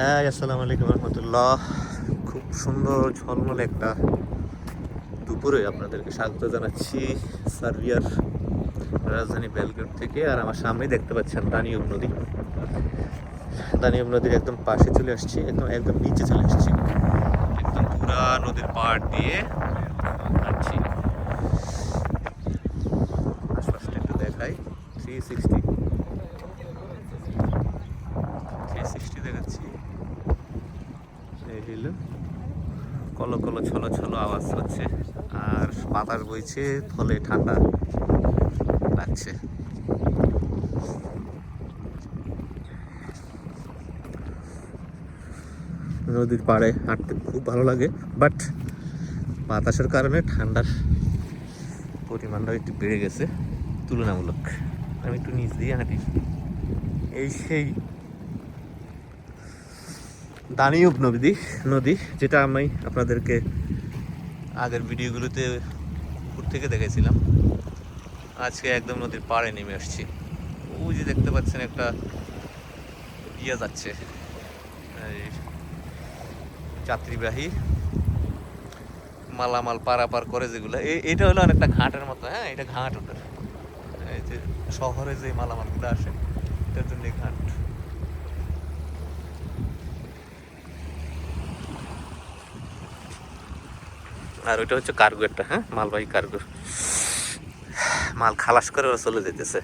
হ্যাঁ আসসালামু আলাইকুম রহমতুল্লাহ। খুব সুন্দর ঝলমলে একটা দুপুরে আপনাদেরকে স্বাগত জানাচ্ছি সার্বিয়ার রাজধানী বেলগ্রেড থেকে। আর আমার সামনেই দেখতে পাচ্ছেন দানিয়ব নদী। দানিয়ব নদীর একদম পাশে চলে আসছি, একদম একদম নিচে চলে আসছি। একদম পুরা নদীর পাড় দিয়ে হাঁটছি আশপাশটা একটু দেখাই। থ্রি সিক্সটি থ্রি সিক্সটি দেখাচ্ছি এই হইল কলো কলো ছলো ছলো আওয়াজ হচ্ছে। আর বাতাস বইছে ফলে ঠান্ডা লাগছে। নদীর পাড়ে হাঁটতে খুব ভালো লাগে, বাট বাতাসের কারণে ঠান্ডার পরিমাণটা একটু বেড়ে গেছে। তুলনামূলক। আমি একটু নিচ দিয়ে হাঁটি। এই সেই দানিউব নদী নদী, যেটা আমি আপনাদেরকে আগের ভিডিওগুলোতে উপর থেকে দেখেছিলাম। আজকে একদম নদীর পাড়ে নেমে আসছি। ওই যে দেখতে পাচ্ছেন একটা ইয়ে যাচ্ছে। যাত্রীবাহী মালামাল পারাপার করে যেগুলো। এটা হলো অনেকটা ঘাটের মতো হ্যাঁ এটা ঘাট ওটার এই যে শহরে যে মালামালগুলো আসে, এটার জন্য ঘাট। আর ওইটা হচ্ছে কার্গো একটা হ্যাঁ? মালবাহী কার্গো মাল খালাস করে ওরা চলে যেতেছে।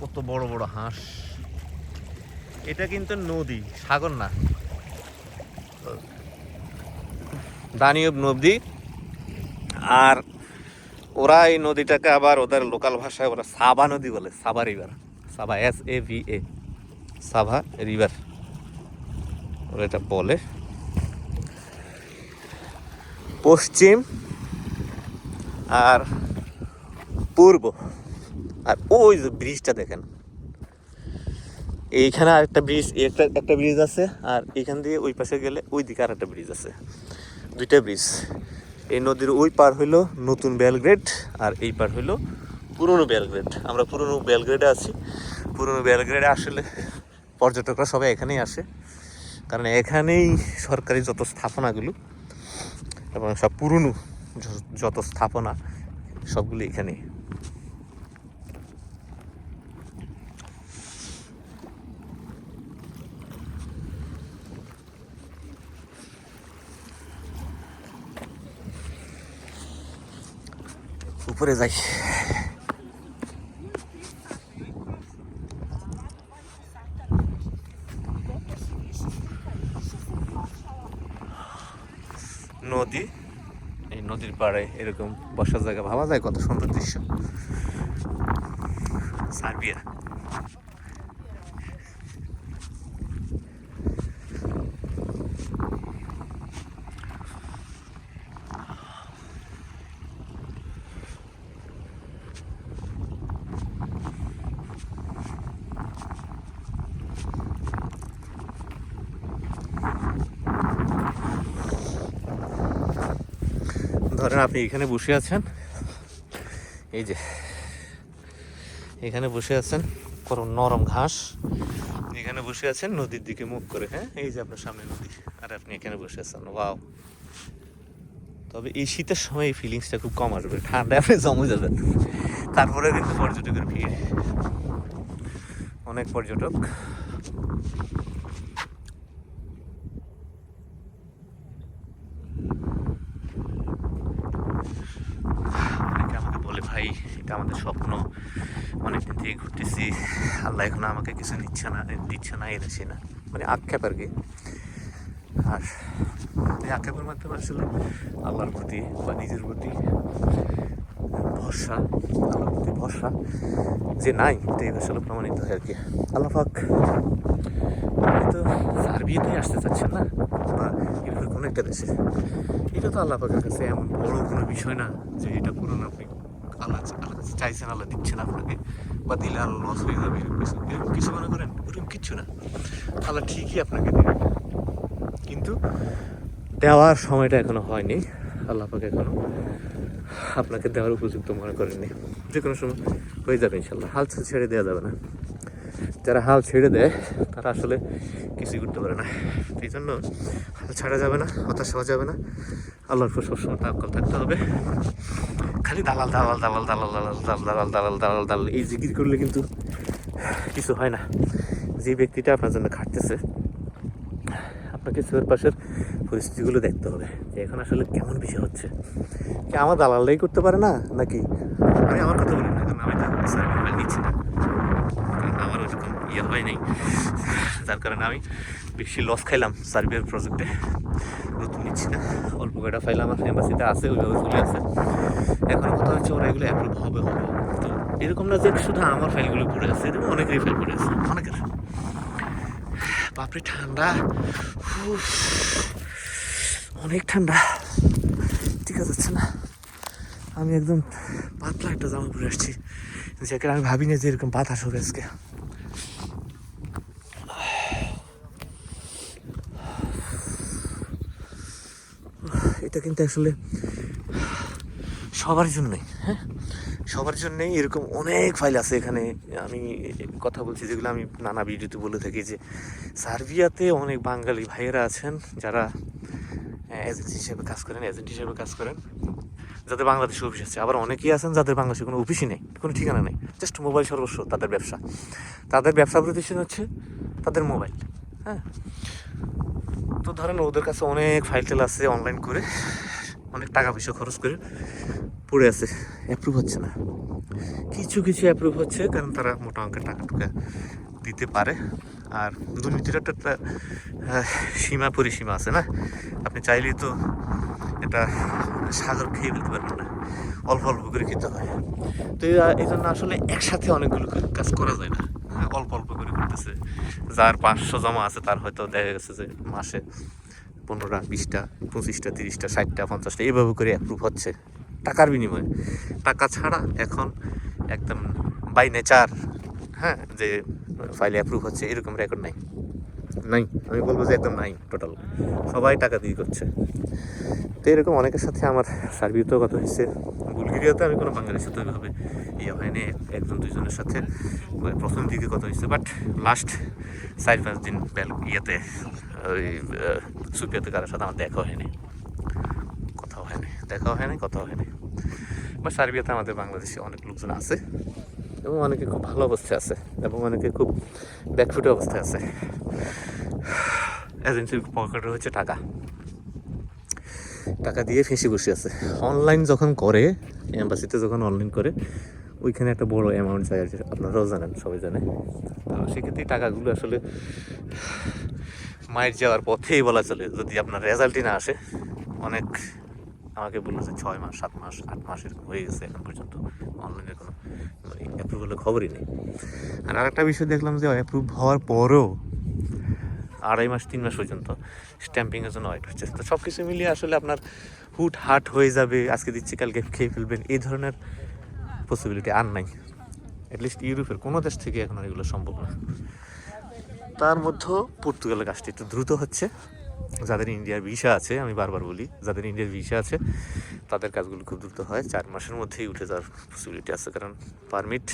কত বড় বড় হাঁস। এটা কিন্তু নদী, সাগর না। দানিয়ব নদী। আর ওরা এই নদীটাকে আবার ওদের লোকাল ভাষায় ওরা সাবা নদী বলে, Saba river Saba S A V A Sava river ওরা এটা বলে। পশ্চিম আর পূর্ব। আর ওই যে ব্রিজটা দেখেন। এইখানে আর একটা ব্রিজ একটা একটা ব্রিজ আছে আর এখান দিয়ে ওই পাশে গেলে ওই দিকে আর একটা ব্রিজ আছে। দুইটা ব্রিজ এই নদীর ওই পার হইল নতুন বেলগ্রেড আর এই পার হইল পুরনো বেলগ্রেড আমরা পুরনো বেলগ্রেডে আছি। পুরনো বেলগ্রেডে আসলে পর্যটকরা সবাই এখানেই আসে। কারণ এখানেই সরকারি যত স্থাপনাগুলো এবং সব পুরনো যত স্থাপনা সবগুলি এখানে। উপরে যাই। নদী এই নদীর পাড়ে এরকম বসার জায়গা। ভাবা যায় কত সুন্দর দৃশ্য। সার্বিয়া। ধরেন আপনি এখানে বসে আছেন। এই যে, এখানে বসে আছেন কোনো নরম ঘাস। এখানে বসে আছেন, নদীর দিকে মুখ করে হ্যাঁ? এই যে আপনার সামনে নদী, আর আপনি এখানে বসে আছেন, ওয়াও। তবে এই শীতের সময় এই ফিলিংসটা খুব কম আসবে, ঠান্ডায় আপনি জমে যাবেন। তারপরে কিন্তু পর্যটকের ভিড়। অনেক পর্যটক অনেকে আমাকে বলে ভাই এটা আমাদের স্বপ্ন। অনেকদিন থেকে ঘুরতেছি। আল্লাহ এখন আমাকে কিছু নিচ্ছে না, দিচ্ছে না এনেছে না। মানে আক্ষেপ আর কি। আর এই আক্ষেপের মাধ্যমে আসলে আল্লাহর প্রতি বা নিজের প্রতি ভরসা, আল্লাহর প্রতি ভরসা যে নাই, এটাই আসলে প্রমাণিত হয় আর কি। আল্লাহ পাক আপনি তো সার্বিয়াতেই আসতে চাচ্ছেন না? বা এরকম কোনো একটা দেশে। এটা তো আল্লাহ পাকের কাছে এমন বড় কোনো বিষয় না যে এটা পূরণ আপনি আল্লাহ আল্লাহ চাইছেন আল্লাহ দিচ্ছেন আপনাকে, বা দিলে আরও লস হয়ে যাবে কিছু এরকম কিছু মনে করেন? ওরকম কিচ্ছু না। আল্লাহ ঠিকই আপনাকে দেবে। কিন্তু দেওয়ার সময়টা এখনও হয়নি। আল্লাহ পাক এখনও আপনাকে দেওয়ার উপযুক্ত মনে করেননি। যে কোনো সময় হয়ে যাবে ইনশাল্লাহ হাল ছেড়ে দেওয়া যাবে না। যারা হাল ছেড়ে দেয়, তারা আসলে কিছুই করতে পারে না। এই জন্য হাল ছাড়া যাবে না, হতাশ হওয়া যাবে না। আল্লাহর উপর সবসময় তাক্কল থাকতে হবে। খালি দালাল দালাল দালাল দালাল দালাল দালাল দালাল দালাল দালাল এই জিকির করলে কিন্তু কিছু হয় না। যে ব্যক্তিটা আপনার জন্য খাটতেছে, আপনাকে পাশের পরিস্থিতিগুলো দেখতে হবে যে এখন আসলে কেমন বিষয় হচ্ছে। কি আমার দালালটাই করতে পারে না, নাকি? আমি আমার কথা বলি না কারণ আমি তো মোবাইল নিচ্ছি না। কারণ আমার ওরকম ইয়ে হয় নাই। যার কারণে আমি বেশি লস খাইলাম সার্বিয়ার প্রজেক্টে নতুন নিচ্ছি না। অল্প কয়টা ফাইল আমার এম্বাসিতে আছে, ওইভাবে চলে আছে। এখন কথা হচ্ছে ওরা এগুলো অ্যাপ্রুভ হবে হবে তো এরকম না যে শুধু আমার ফাইলগুলো পড়ে আছে, এরকম অনেকেরই ফাইল পড়ে আছে, অনেকের। বাপরে, ঠান্ডা। অনেক ঠান্ডা। ঠিক আছে না। আমি একদম পাতলা একটা জামা পরে আসছি। জ্যাকেট আমি ভাবি না যে এরকম বাতাস হবে আজকে। এটা কিন্তু আসলে সবার জন্যই হ্যাঁ? সবার জন্যই এরকম অনেক ফাইল আছে এখানে। আমি কথা বলছি, যেগুলো আমি নানা ভিডিওতে বলে থাকি যে সার্বিয়াতে অনেক বাঙালি ভাইয়েরা আছেন যারা এজেন্ট হিসেবে কাজ করেন এজেন্ট হিসেবে কাজ করেন, যাদের বাংলাদেশে অফিস আছে। আবার অনেকেই আছেন যাদের বাংলাদেশে কোনো অফিসই নেই, কোনো ঠিকানা নেই জাস্ট মোবাইল সর্বস্ব, তাদের ব্যবসা। তাদের ব্যবসা প্রতিষ্ঠান হচ্ছে তাদের মোবাইল হ্যাঁ? তো ধরেন ওদের কাছে অনেক ফাইল টেল আছে অনলাইন করে, অনেক টাকা পয়সা খরচ করে পড়ে আছে অ্যাপ্রুভ হচ্ছে না। কিছু কিছু অ্যাপ্রুভ হচ্ছে, কারণ তারা মোটা অঙ্কের টাকা টুকা দিতে পারে। আর দুর্নীতির একটা সীমা পরিসীমা আছে না? আপনি চাইলেই তো এটা সাগর খেয়ে ফেলতে পারবেন না। অল্প অল্প করে খেতে হয়। তো এই- জন্য আসলে একসাথে অনেকগুলো কাজ করা যায় না। অল্প অল্প করে করতেছে। যার পাঁচশো জমা আছে, তার হয়তো দেখা গেছে যে মাসে পনেরোটা, বিশটা, পঁচিশটা, তিরিশটা, ষাটটা, পঞ্চাশটা এইভাবে করে অ্যাপ্রুভ হচ্ছে। টাকার বিনিময়ে। টাকা ছাড়া এখন একদম বাই নেচার হ্যাঁ যে ফাইলে অ্যাপ্রুভ হচ্ছে, এরকম রেকর্ড নাই। নাই। আমি বলব যে একদম নাই টোটাল সবাই টাকা দিয়ে করছে। তো এরকম অনেকের সাথে আমার সার্বিয়াতেও কথা হয়েছে। বুলগেরিয়াতে আমি কোনো বাংলাদেশে তো ওইভাবে ইয়ে হয়নি, একজন দুইজনের সাথে প্রথম দিকে কথা হয়েছে। বাট লাস্ট চার পাঁচ দিন বেল ইয়েতে, ওই সুপিয়াতে কারোর সাথে আমার দেখা হয়নি। কথাও হয়নি, দেখাও হয়নি, কথাও হয়নি। বা সার্বিয়াতে আমাদের বাংলাদেশে অনেক লোকজন আছে এবং অনেকে খুব ভালো অবস্থায় আছে এবং অনেকে খুব ব্যাকফুটে অবস্থায় আছে। এজেন্সির পকেটে হচ্ছে টাকা। টাকা দিয়ে ফেঁসে বসে আছে। অনলাইন যখন করে এম্বাসিতে যখন অনলাইন করে ওইখানে একটা বড় অ্যামাউন্ট চাই কি, আপনারাও জানেন সবাই জানে। তো সেক্ষেত্রে টাকাগুলো আসলে মায়ের যাওয়ার পথেই বলা চলে। যদি আপনার রেজাল্টই না আসে অনেক আমাকে বলল যে ছয় মাস সাত মাস আট মাস এরকম হয়ে গেছে এখন পর্যন্ত। অনলাইনে কোনো মানে অ্যাপ্রুভালের খবরই নেই। আর আরেকটা বিষয় দেখলাম যে অ্যাপ্রুভ হওয়ার পরেও আড়াই মাস, তিন মাস পর্যন্ত স্ট্যাম্পিংয়ের জন্য ওয়েট হচ্ছে তো সব কিছু মিলিয়ে আসলে আপনার হুট হাট হয়ে যাবে, আজকে দিচ্ছি, কালকে খেয়ে ফেলবেন, এই ধরনের পসিবিলিটি আর নাই। অ্যাটলিস্ট ইউরোপের কোনো দেশ থেকে এখন এগুলো সম্ভব না। তার মধ্যেও পর্তুগালের কাজটি একটু দ্রুত হচ্ছে। যাদের ইন্ডিয়ার ভিসা আছে, আমি বারবার বলি, যাদের ইন্ডিয়ার ভিসা আছে, তাদের কাজগুলো খুব দ্রুত হয়। চার মাসের মধ্যেই উঠে যাওয়ার পসিবিলিটি আছে, কারণ পারমিট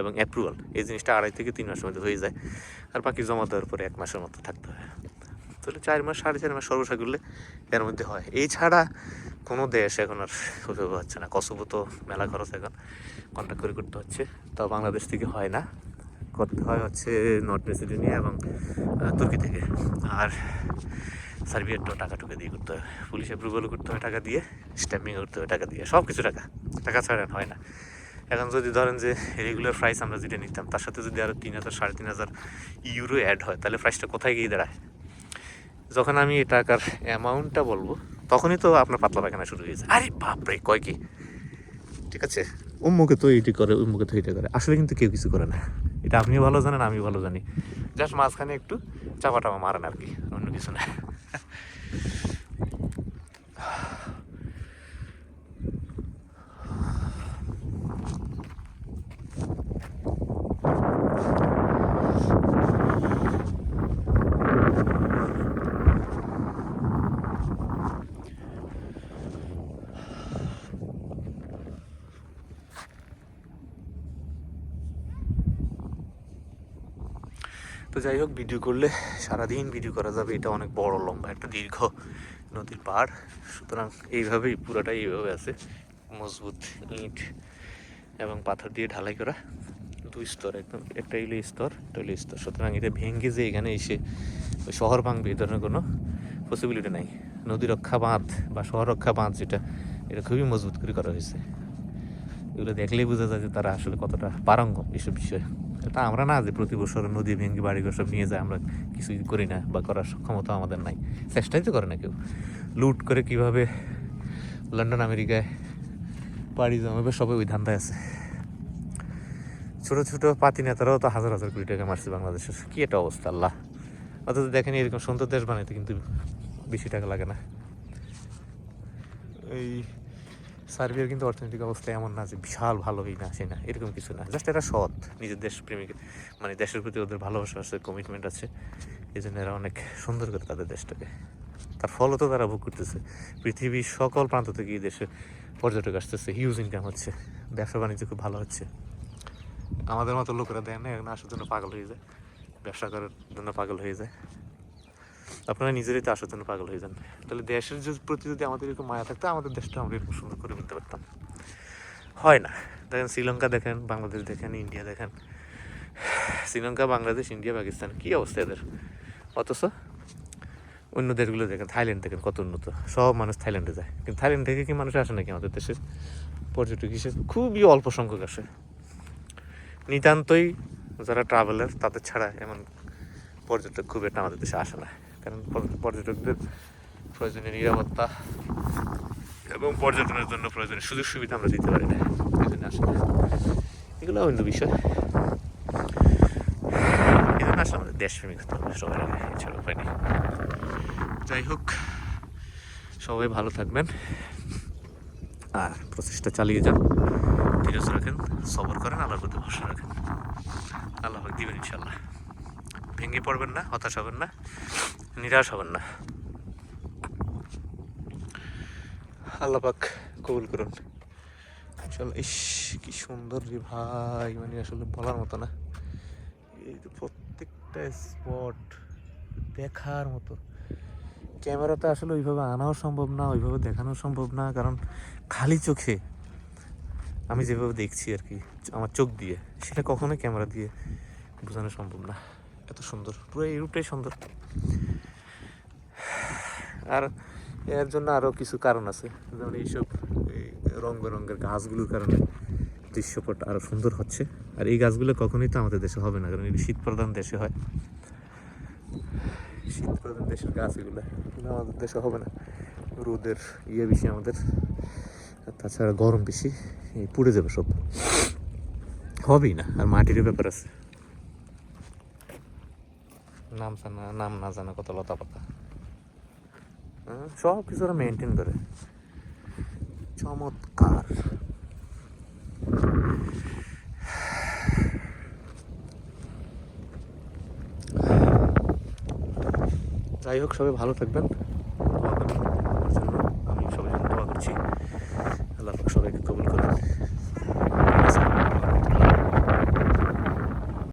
এবং অ্যাপ্রুভাল এই জিনিসটা আড়াই থেকে তিন মাসের মধ্যে হয়ে যায়। আর বাকি জমা দেওয়ার পরে এক মাসের মতো থাকতে হয়। তাহলে চার মাস, সাড়ে চার মাস সর্বসা করলে এর মধ্যে হয়। এই ছাড়া কোনো দেশ এখন আর সুযোগ হচ্ছে না। কসবো তো মেলা খরচ এখন। কন্ট্যাক্ট করে করতে হচ্ছে। তাও বাংলাদেশ থেকে হয় না। করতে হয় হচ্ছে নর্থ মেসিডোনিয়া এবং তুর্কি থেকে। আর সার্বিয়ারটাও টাকা টুকা দিয়ে করতে হয়। পুলিশ অ্যাপ্রুভালও করতে হয় টাকা দিয়ে স্ট্যাম্পিং করতে হয় টাকা দিয়ে। সব কিছু টাকা। টাকা ছাড়া হয় না। এখন যদি ধরেন যে রেগুলার প্রাইস আমরা যেটা নিতাম, তার সাথে যদি আরও তিন হাজার, সাড়ে তিন হাজার ইউরো অ্যাড হয়, তাহলে প্রাইসটা কোথায় গিয়ে দাঁড়ায়? যখন আমি টাকার অ্যামাউন্টটা বলব, তখনই তো আপনার পাতলা পায়খানা শুরু হয়েছে আরে বাপরে, কয় কি? ঠিক আছে? উম্মুকে তো এইটি করে, উম্মুকে তো এইটা করে। আসলে কিন্তু কেউ কিছু করে না। এটা আপনিও ভালো জানেন আমি ভালো জানি। জাস্ট মাঝখানে একটু চাপা টাপা মারেন আর কি, অন্য কিছু না তো যাই হোক ভিডিও করলে সারাদিন ভিডিও করা যাবে। এটা অনেক বড় লম্বা, একটা দীর্ঘ নদীর পাড়। সুতরাং এইভাবেই, পুরোটাই এইভাবে আছে। মজবুত ইট এবং পাথর দিয়ে ঢালাই করা। দুই স্তর একদম, একটা হইল স্তর, একটা হইল স্তর। সুতরাং এটা ভেঙে যে এখানে এসে ওই শহর ভাঙবে এই ধরনের কোনো পসিবিলিটি নাই। নদী রক্ষা বাঁধ বা শহর রক্ষা বাঁধ যেটা, এটা খুবই মজবুত করে করা হয়েছে। এগুলো দেখলেই বোঝা যায় যে তারা আসলে কতটা পারঙ্গম এসব বিষয়ে। তা আমরা না যে প্রতি বছর নদী ভেঙে বাড়িঘর সব নিয়ে যায় আমরা কিছুই করি না বা করার ক্ষমতা আমাদের নাই। চেষ্টাই তো করে না কেউ। লুট করে কীভাবে লন্ডন, আমেরিকায় পাড়ি জমাবে সবাই ওই ধান্দায় আছে। ছোট ছোট পাতি নেতারাও তো হাজার হাজার কোটি টাকা মারছে বাংলাদেশের। কি একটা অবস্থা, আল্লাহ। অথচ দেখেন এরকম সুন্দর দেশ বানাইতে কিন্তু বেশি টাকা লাগে না। এই সার্বিয়ার কিন্তু অর্থনৈতিক অবস্থা এমন না যে বিশাল ভালো ভালোই না সে না, এরকম কিছু না। জাস্ট এরা সৎ, নিজের দেশ প্রেমিক মানে দেশের প্রতি ওদের ভালোবাসা আছে কমিটমেন্ট আছে। এই জন্য এরা অনেক সুন্দর করে তাদের দেশটাকে, তার ফলও তো তারা ভোগ করতেছে। পৃথিবীর সকল প্রান্ত থেকে এই দেশে পর্যটক আসতেছে হিউজ ইনকাম হচ্ছে, ব্যবসা বাণিজ্য খুব ভালো হচ্ছে। আমাদের মতো লোকেরা দেয় না এখন আসার জন্য পাগল হয়ে যায়, ব্যবসা করার জন্য পাগল হয়ে যায়। আপনারা নিজেরাই তো আসার জন্য পাগল হয়ে যান। তাহলে দেশের প্রতি যদি আমাদের এরকম মায়া থাকতো, আমাদের দেশটা আমরা এরকম সুন্দর করে করতে পারতাম। হয় না। দেখেন, শ্রীলঙ্কা দেখেন, বাংলাদেশ দেখেন, ইন্ডিয়া দেখেন। শ্রীলঙ্কা, বাংলাদেশ, ইন্ডিয়া, পাকিস্তান, কী অবস্থা এদের? অথচ অন্য দেশগুলো দেখেন, থাইল্যান্ড দেখেন কত উন্নত। সব মানুষ থাইল্যান্ডে যায়। কিন্তু থাইল্যান্ড থেকে কি মানুষ আসে নাকি আমাদের দেশের পর্যটক হিসেবে খুবই অল্প সংখ্যক আসে। নিতান্তই যারা ট্রাভেলার তাদের ছাড়া এমন পর্যটক খুব একটা আমাদের দেশে আসে না। কারণ পর্যটকদের প্রয়োজনীয় নিরাপত্তা এবং পর্যটনের জন্য প্রয়োজনীয় সুযোগ সুবিধা আমরা দিতে পারি না। এই জন্য আসে এগুলো অন্য বিষয়। এই আসলে আমাদের দেশপ্রেমিক হতে হবে আগে এছাড়া উপায় নেই। যাই হোক, সবাই ভালো থাকবেন। আর প্রচেষ্টা চালিয়ে যান। ধীরজ রাখেন, সবর করেন, আল্লাহর প্রতি ভরসা রাখেন। আল্লাহ দিবেন ইনশাল্লাহ ভেঙে পড়বেন না, হতাশ হবেন না। নিরাশ হবেন না। আল্লাহ পাক কবুল করুন। ইনশাল্লাহ ইস, কি সুন্দর রে ভাই। মানে আসলে বলার মতো না। এই তো প্রত্যেকটা স্পট দেখার মতো। ক্যামেরাতে আসলে ওইভাবে আনাও সম্ভব না, ওইভাবে দেখানো সম্ভব না। কারণ খালি চোখে আমি যেভাবে দেখছি আর কি, আমার চোখ দিয়ে, সেটা কখনোই ক্যামেরা দিয়ে বোঝানো সম্ভব না। এত সুন্দর, পুরো এই রূপটাই সুন্দর। আর এর জন্য আরও কিছু কারণ আছে। যেমন এইসব, এই রং বেরঙের গাছগুলোর কারণে দৃশ্যপট আরও সুন্দর হচ্ছে। আর এই গাছগুলো কখনোই তো আমাদের দেশে হবে না, কারণ এগুলো শীত প্রধান দেশে হয়। শীত প্রধান দেশের গাছ এগুলো এগুলো আমাদের দেশে হবে না। রোদের ইয়ে বেশি আমাদের, আর তাছাড়া গরম বেশি পুড়ে যাবে সব। হবেই না, আর মাটিরও ব্যাপার আছে। নাম জানা, নাম না জানা কত লতা পাতা সব কিছু ওরা মেনটেন করে। চমৎকার। যাই হোক সবাই ভালো থাকবেন।